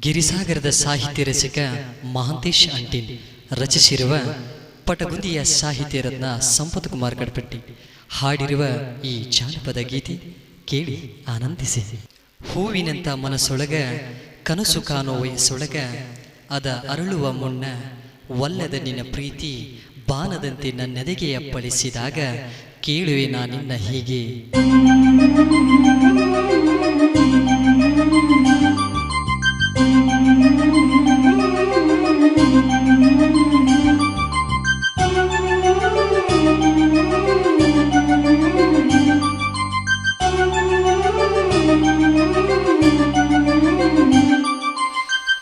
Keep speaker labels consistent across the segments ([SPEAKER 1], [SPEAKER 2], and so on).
[SPEAKER 1] ಗಿರಿಸಾಗರದ ಸಾಹಿತ್ಯ ರಸಿಕ ಮಹಾಂತೇಶ್ ಅಂಟಿನ್ ರಚಿಸಿರುವ ಪಟಗುಂದಿಯ ಸಾಹಿತ್ಯ ರತ್ನ ಸಂಪತ್ ಕುಮಾರ್ ಕಡ್ಪಟ್ಟಿ ಹಾಡಿರುವ ಈ ಜಾನಪದ ಗೀತೆ ಕೇಳಿ ಆನಂದಿಸಿ. ಹೂವಿನಂತ ಮನಸ್ಸೊಳಗ, ಕನಸು ಕಾಣೋ ವಯಸ್ಸೊಳಗ, ಅದ ಅರಳುವ ಮುನ್ನ ಒಲ್ಲದ ನಿನ್ನ ಪ್ರೀತಿ ಬಾನದಂತೆ ನನ್ನೆದೆಗೆ ಅಪ್ಪಳಿಸಿದಾಗ ಕೇಳುವೆ ನಾನಿನ್ನ ಹೀಗೆ.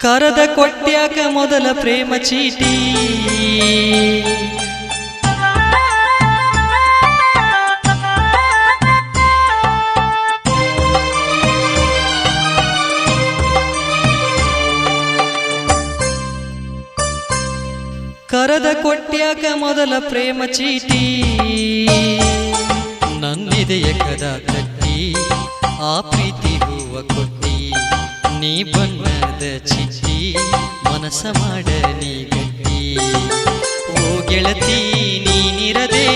[SPEAKER 1] ಕರದ ಕೊಟ್ಟ್ಯಾಕ ಮೊದಲ ಪ್ರೇಮ ಚೀಟಿ. ಕರದ ಕೊಟ್ಟ್ಯಾಕ ಮೊದಲ ಪ್ರೇಮ ಚೀಟಿ. ನನ್ನಿದೆಯ ಕದ ಕಟ್ಟಿ, ಆ ಪ್ರೀತಿ ಹೂವ ಕೊಟ್ಟಿ, ನೀ ಬಣ್ಣದ ಚಿಟ್ಟಿ. ಮನಸ ಮಾಡ ನೀ ಗಟ್ಟಿ ಗೆಳತಿ ನೀನಿರದೆ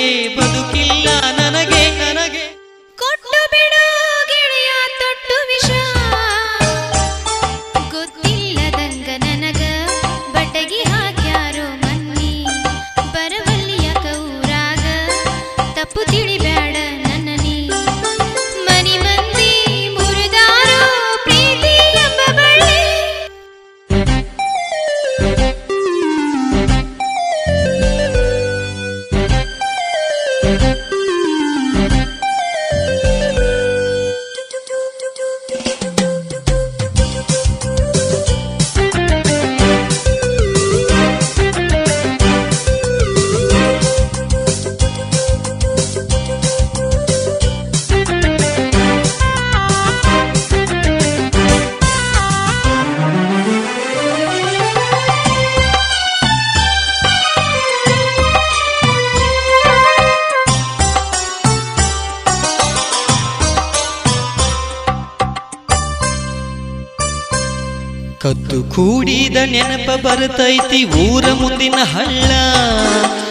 [SPEAKER 1] ಕದ್ದು ಕೂಡಿದ ನೆನಪ ಬರ್ತೈತಿ ಊರ ಮುಂದಿನ ಹಳ್ಳ.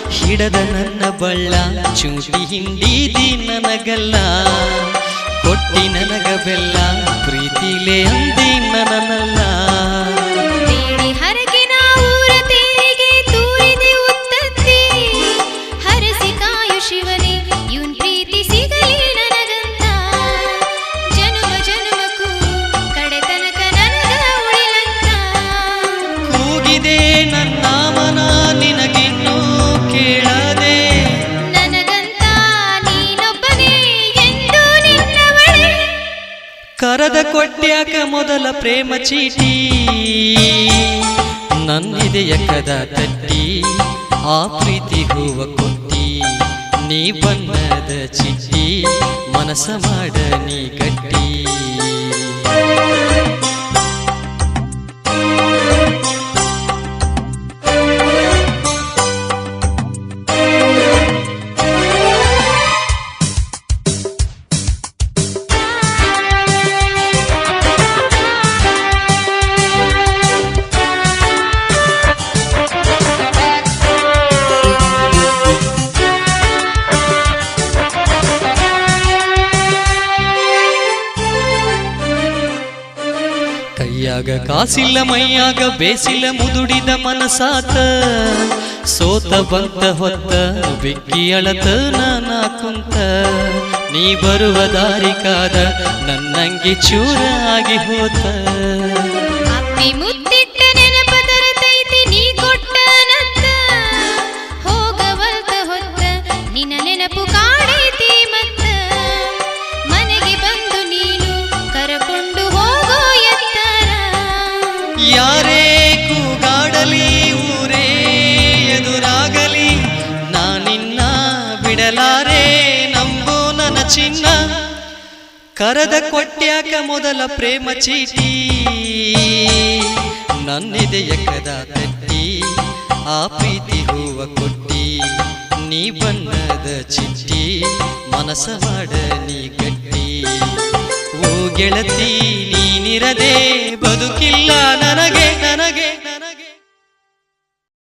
[SPEAKER 1] ಹಿಡದ ನನ್ನ ಬಳ್ಳ, ಚೂಟಿ ಹಿಂಡಿದಿ ನನಗಲ್ಲ. ಕೊಟ್ಟಿ ನನಗ ಬೆಲ್ಲ, ಪ್ರೀತಿಲೇ ಅಂದಿ ನನ್ನಲ್ಲ ಕರದ ಕೊಟ್ಟ್ಯಾಕ ಮೊದಲ ಪ್ರೇಮ ಚೀಟಿ. ನನ್ನಿದೆಯ ಕದ ತಟ್ಟಿ, ಆ ಪ್ರೀತಿ ಹೂವ ಕೊಟ್ಟಿ ನೀ ಬಣ್ಣದ ಚಿಟ್ಟಿ, ಮನಸ ಮಾಡ ನೀ ಕೈಯಾಗ ಕಾಸಿಲ್ಲ ಮೈಯಾಗ ಬೇಸಿಲ್ಲ ಮುದುಡಿದ ಮನಸಾತ. ಸೋತ ಬಂತ ಹೊತ್ತ ಬಿಕ್ಕಿ ಅಳತ ನಾನ ಕುಂತ. ನೀ ಬರುವ ದಾರಿಕಾದ ನನ್ನಂಗೆ ಚೂರ ಆಗಿ ಹೋತ. ಚಿನ್ನ ಕರದ ಕೊಟ್ಟ್ಯಾಕ ಮೊದಲ ಪ್ರೇಮ ಚೀಟಿ. ನನ್ನಿದೆಯ ಕದ ತಟ್ಟಿ ಆ ಪ್ರೀತಿ ಹೂವ ಕೊಟ್ಟಿ. ನೀ ಬಣ್ಣದ ಚಿಟ್ಟಿ, ಮನಸ ಮಾಡ ನೀ ಗಟ್ಟಿ. ಓ ಗೆಳತಿ, ನೀನಿರದೆ ಬದುಕಿಲ್ಲ